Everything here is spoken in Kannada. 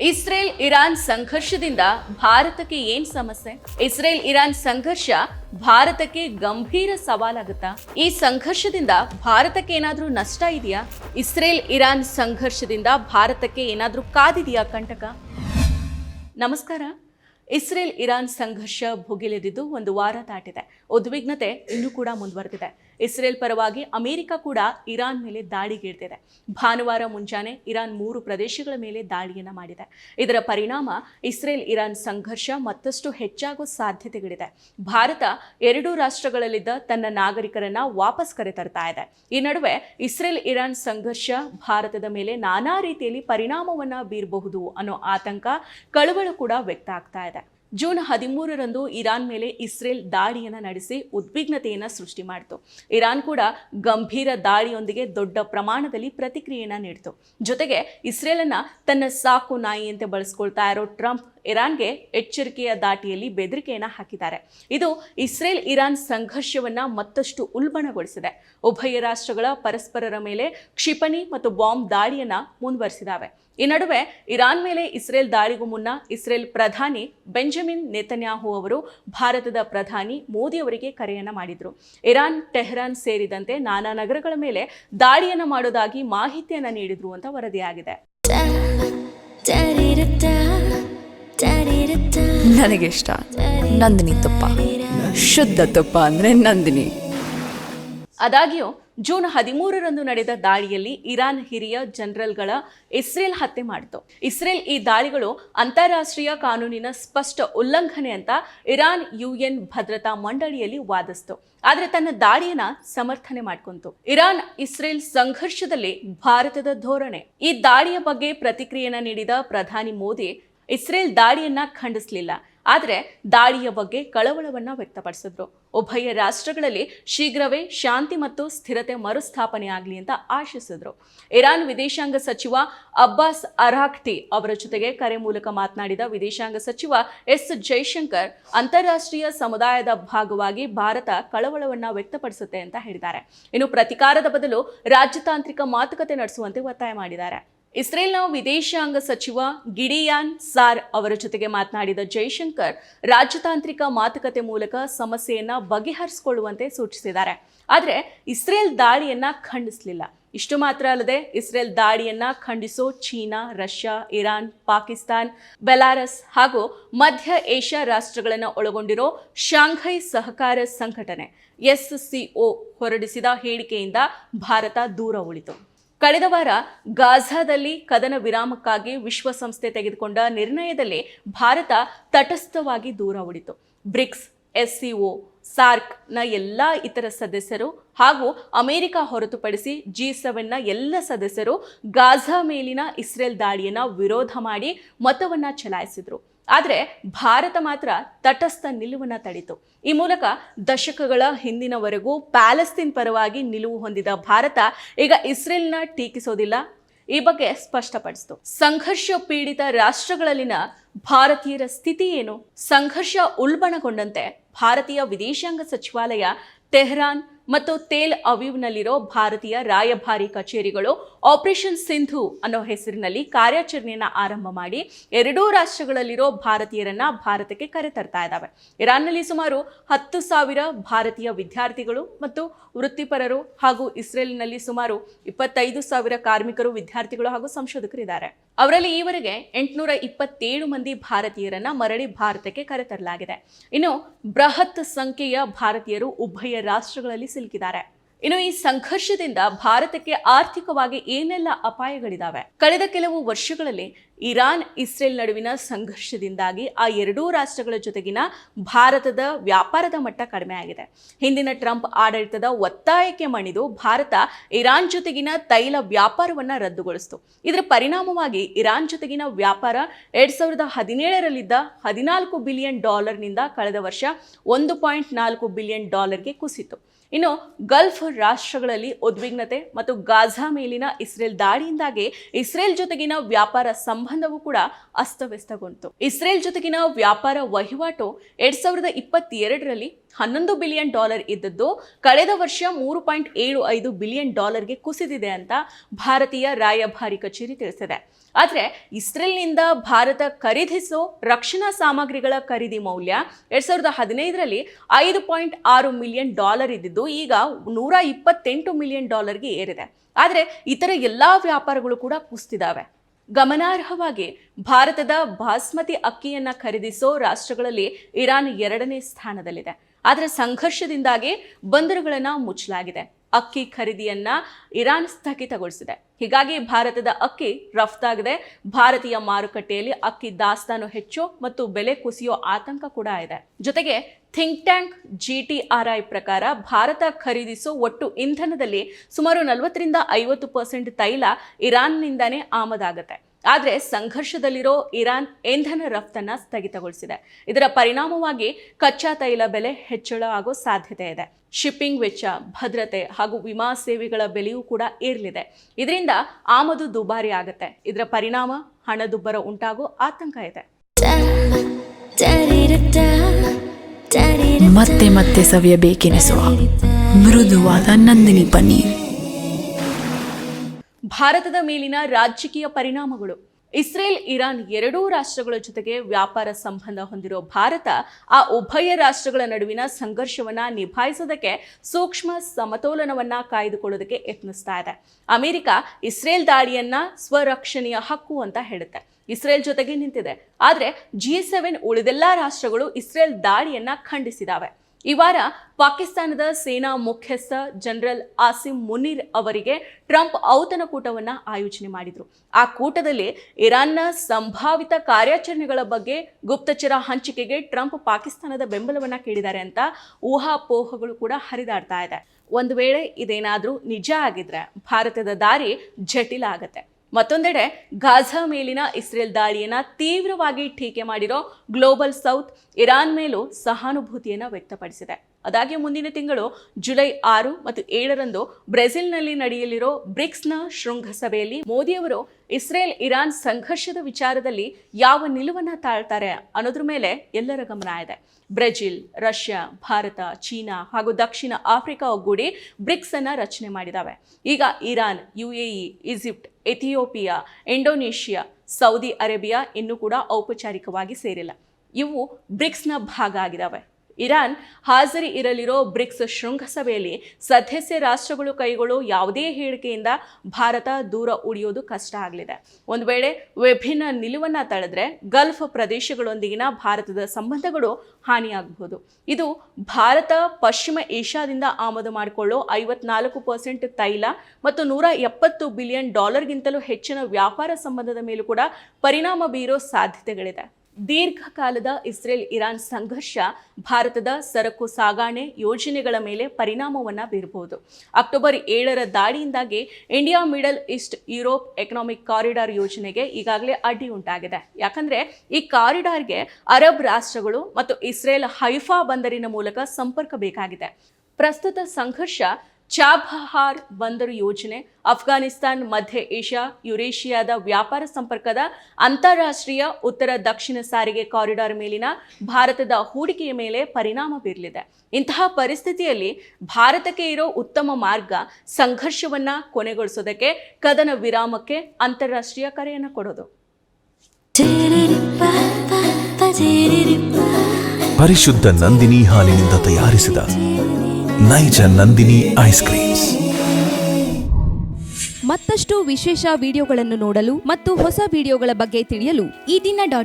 ಇಸ್ರೇಲ್ ಇರಾನ್ ಸಂಘರ್ಷದಿಂದ ಭಾರತಕ್ಕೆ ಏನ್ ಸಮಸ್ಯೆ? ಇಸ್ರೇಲ್ ಇರಾನ್ ಸಂಘರ್ಷ ಭಾರತಕ್ಕೆ ಗಂಭೀರ ಸವಾಲಾಗುತ್ತಾ? ಈ ಸಂಘರ್ಷದಿಂದ ಭಾರತಕ್ಕೆ ಏನಾದ್ರೂ ನಷ್ಟ ಇದೆಯಾ? ಇಸ್ರೇಲ್ ಇರಾನ್ ಸಂಘರ್ಷದಿಂದ ಭಾರತಕ್ಕೆ ಏನಾದ್ರೂ ಕಾದಿದೆಯಾ ಕಂಟಕ? ನಮಸ್ಕಾರ. ಇಸ್ರೇಲ್ ಇರಾನ್ ಸಂಘರ್ಷ ಭುಗಿಲೆದಿದ್ದು ಒಂದು ವಾರ ದಾಟಿದೆ. ಉದ್ವಿಗ್ನತೆ ಇನ್ನೂ ಕೂಡ ಮುಂದುವರೆದಿದೆ. ಇಸ್ರೇಲ್ ಪರವಾಗಿ ಅಮೆರಿಕ ಕೂಡ ಇರಾನ್ ಮೇಲೆ ದಾಳಿಗೀಡ್ತಿದೆ ಭಾನುವಾರ ಮುಂಜಾನೆ ಇರಾನ್ ಮೂರು ಪ್ರದೇಶಗಳ ಮೇಲೆ ದಾಳಿಯನ್ನು ಮಾಡಿದೆ. ಇದರ ಪರಿಣಾಮ ಇಸ್ರೇಲ್ ಇರಾನ್ ಸಂಘರ್ಷ ಮತ್ತಷ್ಟು ಹೆಚ್ಚಾಗುವ ಸಾಧ್ಯತೆಗಳಿದೆ. ಭಾರತ ಎರಡೂ ರಾಷ್ಟ್ರಗಳಲ್ಲಿದ್ದ ತನ್ನ ನಾಗರಿಕರನ್ನ ವಾಪಸ್ ಕರೆತರ್ತಾ ಇದೆ. ಈ ನಡುವೆ ಇಸ್ರೇಲ್ ಇರಾನ್ ಸಂಘರ್ಷ ಭಾರತದ ಮೇಲೆ ನಾನಾ ರೀತಿಯಲ್ಲಿ ಪರಿಣಾಮವನ್ನ ಬೀರಬಹುದು ಅನ್ನೋ ಆತಂಕ ಕಳವಳ ಕೂಡ ವ್ಯಕ್ತ ಆಗ್ತಾ ಇದೆ. ಜೂನ್ ಹದಿಮೂರರಂದು ಇರಾನ್ ಮೇಲೆ ಇಸ್ರೇಲ್ ದಾಳಿಯನ್ನು ನಡೆಸಿ ಉದ್ವಿಗ್ನತೆಯನ್ನು ಸೃಷ್ಟಿ ಮಾಡಿತು. ಇರಾನ್ ಕೂಡ ಗಂಭೀರ ದಾಳಿಯೊಂದಿಗೆ ದೊಡ್ಡ ಪ್ರಮಾಣದಲ್ಲಿ ಪ್ರತಿಕ್ರಿಯೆಯನ್ನು ನೀಡಿತು. ಜೊತೆಗೆ ಇಸ್ರೇಲನ್ನು ತನ್ನ ಸಾಕು ನಾಯಿಯಂತೆ ಬಳಸ್ಕೊಳ್ತಾ ಇರೋ ಟ್ರಂಪ್ ಇರಾನ್ಗೆ ಎಚ್ಚರಿಕೆಯ ದಾಟಿಯಲ್ಲಿ ಬೆದರಿಕೆಯನ್ನು ಹಾಕಿದ್ದಾರೆ. ಇದು ಇಸ್ರೇಲ್ ಇರಾನ್ ಸಂಘರ್ಷವನ್ನು ಮತ್ತಷ್ಟು ಉಲ್ಬಣಗೊಳಿಸಿದೆ. ಉಭಯ ರಾಷ್ಟ್ರಗಳ ಪರಸ್ಪರರ ಮೇಲೆ ಕ್ಷಿಪಣಿ ಮತ್ತು ಬಾಂಬ್ ದಾಳಿಯನ್ನು ಮುಂದುವರಿಸಿದಾವೆ. ಈ ನಡುವೆ ಇರಾನ್ ಮೇಲೆ ಇಸ್ರೇಲ್ ದಾಳಿಗೂ ಮುನ್ನ ಇಸ್ರೇಲ್ ಪ್ರಧಾನಿ ಬೆಂಜಮಿನ್ ನೇತನ್ಯಾಹು ಅವರು ಭಾರತದ ಪ್ರಧಾನಿ ಮೋದಿ ಅವರಿಗೆ ಕರೆಯನ್ನ ಮಾಡಿದ್ರು. ಇರಾನ್ ಟೆಹರಾನ್ ಸೇರಿದಂತೆ ನಾನಾ ನಗರಗಳ ಮೇಲೆ ದಾಳಿಯನ್ನು ಮಾಡೋದಾಗಿ ಮಾಹಿತಿಯನ್ನ ನೀಡಿದ್ರು ಅಂತ ವರದಿಯಾಗಿದೆ. ನನಗಿಷ್ಟ ನಂದಿನಿ ತುಪ್ಪ. ಶುದ್ಧ ತುಪ್ಪ ಅಂದ್ರೆ ನಂದಿನಿ. ಆದಾಗ್ಯೂ ಜೂನ್ ಹದಿಮೂರರಂದು ನಡೆದ ದಾಳಿಯಲ್ಲಿ ಇರಾನ್ ಹಿರಿಯ ಜನರಲ್ಗಳ ಇಸ್ರೇಲ್ ಹತ್ಯೆ ಮಾಡಿತು. ಇಸ್ರೇಲ್ ಈ ದಾಳಿಗಳು ಅಂತಾರಾಷ್ಟ್ರೀಯ ಕಾನೂನಿನ ಸ್ಪಷ್ಟ ಉಲ್ಲಂಘನೆ ಅಂತ ಇರಾನ್ ಯುಎನ್ ಭದ್ರತಾ ಮಂಡಳಿಯಲ್ಲಿ ವಾದಿಸ್ತು. ಆದರೆ ತನ್ನ ದಾಳಿಯನ್ನ ಸಮರ್ಥನೆ ಮಾಡಿಕೊಂತು. ಇರಾನ್ ಇಸ್ರೇಲ್ ಸಂಘರ್ಷದಲ್ಲಿ ಭಾರತದ ಧೋರಣೆ. ಈ ದಾಳಿಯ ಬಗ್ಗೆ ಪ್ರತಿಕ್ರಿಯೆಯನ್ನ ನೀಡಿದ ಪ್ರಧಾನಿ ಮೋದಿ, ಇಸ್ರೇಲ್ ದಾಳಿಯನ್ನ ಖಂಡಿಸಲಿಲ್ಲ. ಆದರೆ ದಾಳಿಯ ಬಗ್ಗೆ ಕಳವಳವನ್ನು ವ್ಯಕ್ತಪಡಿಸಿದ್ರು. ಉಭಯ ರಾಷ್ಟ್ರಗಳಲ್ಲಿ ಶೀಘ್ರವೇ ಶಾಂತಿ ಮತ್ತು ಸ್ಥಿರತೆ ಮರುಸ್ಥಾಪನೆಯಾಗಲಿ ಅಂತ ಆಶಿಸಿದ್ರು. ಇರಾನ್ ವಿದೇಶಾಂಗ ಸಚಿವ ಅಬ್ಬಾಸ್ ಅರಾಖ್ಟಿ ಅವರ ಜೊತೆಗೆ ಕರೆ ಮೂಲಕ ಮಾತನಾಡಿದ ವಿದೇಶಾಂಗ ಸಚಿವ ಎಸ್ ಜೈಶಂಕರ್, ಅಂತಾರಾಷ್ಟ್ರೀಯ ಸಮುದಾಯದ ಭಾಗವಾಗಿ ಭಾರತ ಕಳವಳವನ್ನು ವ್ಯಕ್ತಪಡಿಸುತ್ತೆ ಅಂತ ಹೇಳಿದ್ದಾರೆ. ಇನ್ನು ಪ್ರತಿಕಾರದ ಬದಲು ರಾಜತಾಂತ್ರಿಕ ಮಾತುಕತೆ ನಡೆಸುವಂತೆ ಒತ್ತಾಯ ಮಾಡಿದ್ದಾರೆ. ಇಸ್ರೇಲ್ನ ವಿದೇಶಾಂಗ ಸಚಿವ ಗಿಡಿಯಾನ್ ಸಾರ್ ಅವರ ಜೊತೆಗೆ ಮಾತನಾಡಿದ ಜೈಶಂಕರ್, ರಾಜತಾಂತ್ರಿಕ ಮಾತುಕತೆ ಮೂಲಕ ಸಮಸ್ಯೆಯನ್ನು ಬಗೆಹರಿಸಿಕೊಳ್ಳುವಂತೆ ಸೂಚಿಸಿದ್ದಾರೆ. ಆದರೆ ಇಸ್ರೇಲ್ ದಾಳಿಯನ್ನ ಖಂಡಿಸಲಿಲ್ಲ. ಇಷ್ಟು ಮಾತ್ರ ಅಲ್ಲದೆ ಇಸ್ರೇಲ್ ದಾಳಿಯನ್ನ ಖಂಡಿಸೋ China, Russia, Iran, Pakistan, Belarus ಹಾಗೂ ಮಧ್ಯ ಏಷ್ಯಾ ರಾಷ್ಟ್ರಗಳನ್ನು ಒಳಗೊಂಡಿರೋ ಶಾಂಘೈ ಸಹಕಾರ ಸಂಘಟನೆ ಎಸ್ಸಿಒ ಹೊರಡಿಸಿದ ಹೇಳಿಕೆಯಿಂದ ಭಾರತ ದೂರ ಉಳಿತು. ಕಳೆದ ವಾರ ಗಾಝಾದಲ್ಲಿ ಕದನ ವಿರಾಮಕ್ಕಾಗಿ ವಿಶ್ವಸಂಸ್ಥೆ ತೆಗೆದುಕೊಂಡ ನಿರ್ಣಯದಲ್ಲಿ ಭಾರತ ತಟಸ್ಥವಾಗಿ ದೂರ ಉಳಿತು ಬ್ರಿಕ್ಸ್, ಎಸ್ಸಿಒ, ಸಾರ್ಕ್ನ ಎಲ್ಲ ಇತರ ಸದಸ್ಯರು ಹಾಗೂ ಅಮೆರಿಕ ಹೊರತುಪಡಿಸಿ ಜಿ ಸೆವೆನ್ನ ಎಲ್ಲ ಸದಸ್ಯರು ಗಾಝಾ ಮೇಲಿನ ಇಸ್ರೇಲ್ ದಾಳಿಯನ್ನು ವಿರೋಧ ಮಾಡಿ ಮತವನ್ನು ಚಲಾಯಿಸಿದ್ರು. ಆದರೆ ಭಾರತ ಮಾತ್ರ ತಟಸ್ಥ ನಿಲುವನ್ನು ತಡಿತು. ಈ ಮೂಲಕ ದಶಕಗಳ ಹಿಂದಿನವರೆಗೂ ಪ್ಯಾಲೆಸ್ತೀನ್ ಪರವಾಗಿ ನಿಲುವು ಹೊಂದಿದ ಭಾರತ ಈಗ ಇಸ್ರೇಲ್ನ ಟೀಕಿಸೋದಿಲ್ಲ. ಈ ಬಗ್ಗೆ ಸ್ಪಷ್ಟಪಡಿಸಿತು. ಸಂಘರ್ಷ ಪೀಡಿತ ರಾಷ್ಟ್ರಗಳಲ್ಲಿನ ಭಾರತೀಯರ ಸ್ಥಿತಿ ಏನು? ಸಂಘರ್ಷ ಉಲ್ಬಣಗೊಂಡಂತೆ ಭಾರತೀಯ ವಿದೇಶಾಂಗ ಸಚಿವಾಲಯ ಟೆಹರಾನ್ ಮತ್ತು ತೇಲ್ ಅವೀವ್ನಲ್ಲಿರೋ ಭಾರತೀಯ ರಾಯಭಾರಿ ಕಚೇರಿಗಳು ಆಪರೇಷನ್ ಸಿಂಧು ಅನ್ನೋ ಹೆಸರಿನಲ್ಲಿ ಕಾರ್ಯಾಚರಣೆಯನ್ನು ಆರಂಭ ಮಾಡಿ ಎರಡೂ ರಾಷ್ಟ್ರಗಳಲ್ಲಿರೋ ಭಾರತೀಯರನ್ನ ಭಾರತಕ್ಕೆ ಕರೆತರ್ತಾ ಇದ್ದಾವೆ ಇರಾನ್ನಲ್ಲಿ ಸುಮಾರು ಹತ್ತು ಸಾವಿರ ಭಾರತೀಯ ವಿದ್ಯಾರ್ಥಿಗಳು ಮತ್ತು ವೃತ್ತಿಪರರು ಹಾಗೂ ಇಸ್ರೇಲ್ನಲ್ಲಿ ಸುಮಾರು ಇಪ್ಪತ್ತೈದು ಸಾವಿರ ಕಾರ್ಮಿಕರು, ವಿದ್ಯಾರ್ಥಿಗಳು ಹಾಗೂ ಸಂಶೋಧಕರಿದ್ದಾರೆ. ಅವರಲ್ಲಿ ಈವರೆಗೆ ಎಂಟುನೂರ ಇಪ್ಪತ್ತೇಳು ಮಂದಿ ಭಾರತೀಯರನ್ನ ಮರಳಿ ಭಾರತಕ್ಕೆ ಕರೆತರಲಾಗಿದೆ ಇನ್ನು ಬೃಹತ್ ಸಂಖ್ಯೆಯ ಭಾರತೀಯರು ಉಭಯ ರಾಷ್ಟ್ರಗಳಲ್ಲಿ ಸಿಲುಕಿದ್ದಾರೆ. ಇನ್ನು ಈ ಸಂಘರ್ಷದಿಂದ ಭಾರತಕ್ಕೆ ಆರ್ಥಿಕವಾಗಿ ಏನೆಲ್ಲ ಅಪಾಯಗಳಿದಾವೆ? ಕಳೆದ ಕೆಲವು ವರ್ಷಗಳಲ್ಲಿ ಇರಾನ್, ಇಸ್ರೇಲ್ ನಡುವಿನ ಸಂಘರ್ಷದಿಂದಾಗಿ ಆ ಎರಡೂ ರಾಷ್ಟ್ರಗಳ ಜೊತೆಗಿನ ಭಾರತದ ವ್ಯಾಪಾರದ ಮಟ್ಟ ಕಡಿಮೆ ಆಗಿದೆ ಹಿಂದಿನ ಟ್ರಂಪ್ ಆಡಳಿತದ ಒತ್ತಾಯಕ್ಕೆ ಮಣಿದು ಭಾರತ ಇರಾನ್ ಜೊತೆಗಿನ ತೈಲ ವ್ಯಾಪಾರವನ್ನ ರದ್ದುಗೊಳಿಸಿತು. ಇದರ ಪರಿಣಾಮವಾಗಿ ಇರಾನ್ ಜೊತೆಗಿನ ವ್ಯಾಪಾರ ಎರಡ್ ಸಾವಿರದ ಹದಿನೇಳರಲ್ಲಿದ್ದ ಹದಿನಾಲ್ಕು ಬಿಲಿಯನ್ ಡಾಲರ್ನಿಂದ ಕಳೆದ ವರ್ಷ ಒಂದು ಪಾಯಿಂಟ್ ನಾಲ್ಕು ಬಿಲಿಯನ್ ಡಾಲರ್ಗೆ ಕುಸಿತು. ಇನ್ನು ಗಲ್ಫ್ ರಾಷ್ಟ್ರಗಳಲ್ಲಿ ಉದ್ವಿಗ್ನತೆ ಮತ್ತು ಗಾಝಾ ಮೇಲಿನ ಇಸ್ರೇಲ್ ದಾಳಿಯಿಂದಾಗಿ ಇಸ್ರೇಲ್ ಜೊತೆಗಿನ ವ್ಯಾಪಾರ ಸಂಬಂಧವೂ ಕೂಡ ಅಸ್ತವ್ಯಸ್ತಗೊಂಡಿತು. ಇಸ್ರೇಲ್ ಜೊತೆಗಿನ ವ್ಯಾಪಾರ ವಹಿವಾಟು ಎರಡ್ ಸಾವಿರದ ಇಪ್ಪತ್ತೆರಡರಲ್ಲಿ ಹನ್ನೊಂದು ಬಿಲಿಯನ್ ಡಾಲರ್ ಇದ್ದದ್ದು ಕಳೆದ ವರ್ಷ ಮೂರು ಪಾಯಿಂಟ್ ಏಳು ಐದು ಬಿಲಿಯನ್ ಡಾಲರ್ಗೆ ಕುಸಿದಿದೆ ಅಂತ ಭಾರತೀಯ ರಾಯಭಾರಿ ಕಚೇರಿ ತಿಳಿಸಿದೆ. ಆದರೆ ಇಸ್ರೇಲ್ನಿಂದ ಭಾರತ ಖರೀದಿಸೋ ರಕ್ಷಣಾ ಸಾಮಗ್ರಿಗಳ ಖರೀದಿ ಮೌಲ್ಯ ಎರಡ್ ಸಾವಿರದ ಹದಿನೈದರಲ್ಲಿ ಐದು ಪಾಯಿಂಟ್ ಆರು ಮಿಲಿಯನ್ ಡಾಲರ್ ಇದ್ದಿದ್ದು ಈಗ ನೂರ ಇಪ್ಪತ್ತೆಂಟು ಮಿಲಿಯನ್ ಡಾಲರ್ಗೆ ಏರಿದೆ. ಆದರೆ ಇತರ ಎಲ್ಲ ವ್ಯಾಪಾರಗಳು ಕೂಡ ಕುಸಿದಿದ್ದಾವೆ. ಗಮನಾರ್ಹವಾಗಿ ಭಾರತದ ಬಾಸ್ಮತಿ ಅಕ್ಕಿಯನ್ನು ಖರೀದಿಸೋ ರಾಷ್ಟ್ರಗಳಲ್ಲಿ ಇರಾನ್ ಎರಡನೇ ಸ್ಥಾನದಲ್ಲಿದೆ. ಆದರೆ ಸಂಘರ್ಷದಿಂದಾಗಿ ಬಂದರುಗಳನ್ನು ಮುಚ್ಚಲಾಗಿದೆ. ಅಕ್ಕಿ ಖರೀದಿಯನ್ನ ಇರಾನ್ ಸ್ಥಗಿತಗೊಳಿಸಿದೆ. ಹೀಗಾಗಿ ಭಾರತದ ಅಕ್ಕಿ ರಫ್ತಾಗಿದೆ. ಭಾರತೀಯ ಮಾರುಕಟ್ಟೆಯಲ್ಲಿ ಅಕ್ಕಿ ದಾಸ್ತಾನು ಹೆಚ್ಚು ಮತ್ತು ಬೆಲೆ ಕುಸಿಯೋ ಆತಂಕ ಕೂಡ ಇದೆ. ಜೊತೆಗೆ think tank G T R I ಪ್ರಕಾರ ಭಾರತ ಖರೀದಿಸೋ ಒಟ್ಟು ಇಂಧನದಲ್ಲಿ ಸುಮಾರು ನಲವತ್ತರಿಂದ ಐವತ್ತು ಪರ್ಸೆಂಟ್ ತೈಲ ಇರಾನ್ನಿಂದನೇ ಆಮದಾಗುತ್ತೆ. ಆದರೆ ಸಂಘರ್ಷದಲ್ಲಿರೋ ಇರಾನ್ ಇಂಧನ ರಫ್ತನ್ನ ಸ್ಥಗಿತಗೊಳಿಸಿದೆ. ಇದರ ಪರಿಣಾಮವಾಗಿ ಕಚ್ಚಾ ತೈಲ ಬೆಲೆ ಹೆಚ್ಚಳ ಆಗೋ ಸಾಧ್ಯತೆ ಇದೆ. ಶಿಪ್ಪಿಂಗ್ ವೆಚ್ಚ, ಭದ್ರತೆ ಹಾಗೂ ವಿಮಾ ಸೇವೆಗಳ ಬೆಲೆಯೂ ಕೂಡ ಏರಲಿದೆ. ಇದರಿಂದ ಆಮದು ದುಬಾರಿ ಆಗುತ್ತೆ. ಇದರ ಪರಿಣಾಮ ಹಣದುಬ್ಬರ ಉಂಟಾಗೋ ಆತಂಕ ಇದೆ. ಮತ್ತೆ ಮತ್ತೆ ಸವಿಯಬೇಕೆನಿಸುವ ಮೃದುವಾದ ನಂದಿನಿ ಪನ್ನೀರ್. ಭಾರತದ ಮೇಲಿನ ರಾಜಕೀಯ ಪರಿಣಾಮಗಳು. ಇಸ್ರೇಲ್, ಇರಾನ್ ಎರಡೂ ರಾಷ್ಟ್ರಗಳ ಜೊತೆಗೆ ವ್ಯಾಪಾರ ಸಂಬಂಧ ಹೊಂದಿರೋ ಭಾರತ ಆ ಉಭಯ ರಾಷ್ಟ್ರಗಳ ನಡುವಿನ ಸಂಘರ್ಷವನ್ನು ನಿಭಾಯಿಸೋದಕ್ಕೆ ಸೂಕ್ಷ್ಮ ಸಮತೋಲನವನ್ನು ಕಾಯ್ದುಕೊಳ್ಳೋದಕ್ಕೆ ಯತ್ನಿಸ್ತಾ ಇದೆ. ಅಮೆರಿಕ ಇಸ್ರೇಲ್ ದಾಳಿಯನ್ನ ಸ್ವರಕ್ಷಣೆಯ ಹಕ್ಕು ಅಂತ ಹೇಳುತ್ತೆ. ಇಸ್ರೇಲ್ ಜೊತೆಗೆ ನಿಂತಿದೆ. ಆದರೆ ಜಿ ಸೆವೆನ್ ಉಳಿದೆಲ್ಲ ರಾಷ್ಟ್ರಗಳು ಇಸ್ರೇಲ್ ದಾಳಿಯನ್ನ ಖಂಡಿಸಿದಾವೆ. ಈ ವಾರ ಪಾಕಿಸ್ತಾನದ ಸೇನಾ ಮುಖ್ಯಸ್ಥ ಜನರಲ್ ಆಸಿಮ್ ಮುನೀರ್ ಅವರಿಗೆ ಟ್ರಂಪ್ ಔತಣಕೂಟವನ್ನ ಆಯೋಜನೆ ಮಾಡಿದರು. ಆ ಕೂಟದಲ್ಲಿ ಇರಾನ್ನ ಸಂಭಾವಿತ ಕಾರ್ಯಾಚರಣೆಗಳ ಬಗ್ಗೆ ಗುಪ್ತಚರ ಹಂಚಿಕೆಗೆ ಟ್ರಂಪ್ ಪಾಕಿಸ್ತಾನದ ಬೆಂಬಲವನ್ನು ಕೇಳಿದ್ದಾರೆ ಅಂತ ಊಹಾಪೋಹಗಳು ಕೂಡ ಹರಿದಾಡ್ತಾ ಇದೆ. ಒಂದು ವೇಳೆ ಇದೇನಾದರೂ ನಿಜ ಆಗಿದ್ರೆ ಭಾರತದ ದಾರಿ ಜಟಿಲ ಆಗತ್ತೆ. ಮತ್ತೊಂದೆಡೆ ಗಾಝಾ ಮೇಲಿನ ಇಸ್ರೇಲ್ ದಾಳಿಯನ್ನ ತೀವ್ರವಾಗಿ ಟೀಕೆ ಮಾಡಿರೋ ಗ್ಲೋಬಲ್ ಸೌತ್ ಇರಾನ್ ಮೇಲೂ ಸಹಾನುಭೂತಿಯನ್ನು ವ್ಯಕ್ತಪಡಿಸಿದೆ. ಅದಾಗಿ ಮುಂದಿನ ತಿಂಗಳು ಜುಲೈ ಆರು ಮತ್ತು ಏಳರಂದು ಬ್ರೆಜಿಲ್ನಲ್ಲಿ ನಡೆಯಲಿರೋ ಬ್ರಿಕ್ಸ್ನ ಶೃಂಗಸಭೆಯಲ್ಲಿ ಮೋದಿಯವರು ಇಸ್ರೇಲ್ ಇರಾನ್ ಸಂಘರ್ಷದ ವಿಚಾರದಲ್ಲಿ ಯಾವ ನಿಲುವನ್ನು ತಾಳ್ತಾರೆ ಅನ್ನೋದ್ರ ಮೇಲೆ ಎಲ್ಲರ ಗಮನ ಇದೆ. ಬ್ರೆಜಿಲ್, ರಷ್ಯಾ, ಭಾರತ, ಚೀನಾ ಹಾಗೂ ದಕ್ಷಿಣ ಆಫ್ರಿಕಾ ಒಗ್ಗೂಡಿ ಬ್ರಿಕ್ಸ್ ಅನ್ನ ರಚನೆ ಮಾಡಿದಾವೆ. ಈಗ Iran U A E Egypt, Ethiopia, Indonesia, Saudi Arabia ಇನ್ನೂ ಕೂಡ ಔಪಚಾರಿಕವಾಗಿ ಸೇರಿಲ್ಲ. ಇವು ಬ್ರಿಕ್ಸ್ನ ಭಾಗ ಆಗಿದಾವೆ. ಇರಾನ್ ಹಾಜರಿ ಇರಲಿರೋ ಬ್ರಿಕ್ಸ್ ಶೃಂಗಸಭೆಯಲ್ಲಿ ಸದಸ್ಯ ರಾಷ್ಟ್ರಗಳು ಕೈಗೊಳ್ಳೋ ಯಾವುದೇ ಹೇಳಿಕೆಯಿಂದ ಭಾರತ ದೂರ ಉಳಿಯೋದು ಕಷ್ಟ ಆಗಲಿದೆ. ಒಂದು ವೇಳೆ ವಿಭಿನ್ನ ನಿಲುವನ್ನು ತಳೆದ್ರೆ ಗಲ್ಫ್ ಪ್ರದೇಶಗಳೊಂದಿಗಿನ ಭಾರತದ ಸಂಬಂಧಗಳು ಹಾನಿಯಾಗಬಹುದು. ಇದು ಭಾರತ ಪಶ್ಚಿಮ ಏಷ್ಯಾದಿಂದ ಆಮದು ಮಾಡಿಕೊಳ್ಳೋ ಐವತ್ನಾಲ್ಕು ಪರ್ಸೆಂಟ್ ತೈಲ ಮತ್ತು ನೂರ ಎಪ್ಪತ್ತು ಬಿಲಿಯನ್ ಡಾಲರ್ಗಿಂತಲೂ ಹೆಚ್ಚಿನ ವ್ಯಾಪಾರ ಸಂಬಂಧದ ಮೇಲೂ ಕೂಡ ಪರಿಣಾಮ ಬೀರೋ ಸಾಧ್ಯತೆಗಳಿದೆ. ದೀರ್ಘಕಾಲದ ಇಸ್ರೇಲ್ ಇರಾನ್ ಸಂಘರ್ಷ ಭಾರತದ ಸರಕು ಸಾಗಾಣೆ ಯೋಜನೆಗಳ ಮೇಲೆ ಪರಿಣಾಮವನ್ನು ಬೀರಬಹುದು ಅಕ್ಟೋಬರ್ ಏಳರ ದಾಳಿಯಿಂದಾಗಿ India, middle east, Europe economic corridor ಯೋಜನೆಗೆ ಈಗಾಗಲೇ ಅಡ್ಡಿ ಉಂಟಾಗಿದೆ. ಯಾಕಂದರೆ ಈ ಕಾರಿಡಾರ್ಗೆ ಅರಬ್ ರಾಷ್ಟ್ರಗಳು ಮತ್ತು ಇಸ್ರೇಲ್ ಹೈಫಾ ಬಂದರಿನ ಮೂಲಕ ಸಂಪರ್ಕ ಬೇಕಾಗಿದೆ. ಪ್ರಸ್ತುತ ಸಂಘರ್ಷ ಚಾಬಹಾರ್ ಬಂದರು ಯೋಜನೆ. ಅಫ್ಘಾನಿಸ್ತಾನ್ ಮಧ್ಯ ಏಷ್ಯಾ, ಯುರೇಷಿಯಾದ ವ್ಯಾಪಾರ ಸಂಪರ್ಕದ ಅಂತಾರಾಷ್ಟ್ರೀಯ ಉತ್ತರ ದಕ್ಷಿಣ ಸಾರಿಗೆ ಕಾರಿಡಾರ್ ಮೇಲಿನ ಭಾರತದ ಹೂಡಿಕೆಯ ಮೇಲೆ ಪರಿಣಾಮ ಬೀರಲಿದೆ ಇಂತಹ ಪರಿಸ್ಥಿತಿಯಲ್ಲಿ ಭಾರತಕ್ಕೆ ಇರೋ ಉತ್ತಮ ಮಾರ್ಗ ಸಂಘರ್ಷವನ್ನ ಕೊನೆಗೊಳಿಸೋದಕ್ಕೆ ಕದನ ವಿರಾಮಕ್ಕೆ ಅಂತಾರಾಷ್ಟ್ರೀಯ ಕರೆಯನ್ನು ಕೊಡೋದು. ಪರಿಶುದ್ಧ ನಂದಿನಿ ಹಾಲಿನಿಂದ ತಯಾರಿಸಿದ ನೈಜ ನಂದಿನಿ ಐಸ್ ಕ್ರೀಮ್ಸ್ ಮತ್ತಷ್ಟು ವಿಶೇಷ ವಿಡಿಯೋಗಳನ್ನು ನೋಡಲು ಮತ್ತು ಹೊಸ ವಿಡಿಯೋಗಳ ಬಗ್ಗೆ ತಿಳಿಯಲು ಈ ದಿನ ಡಾಟ್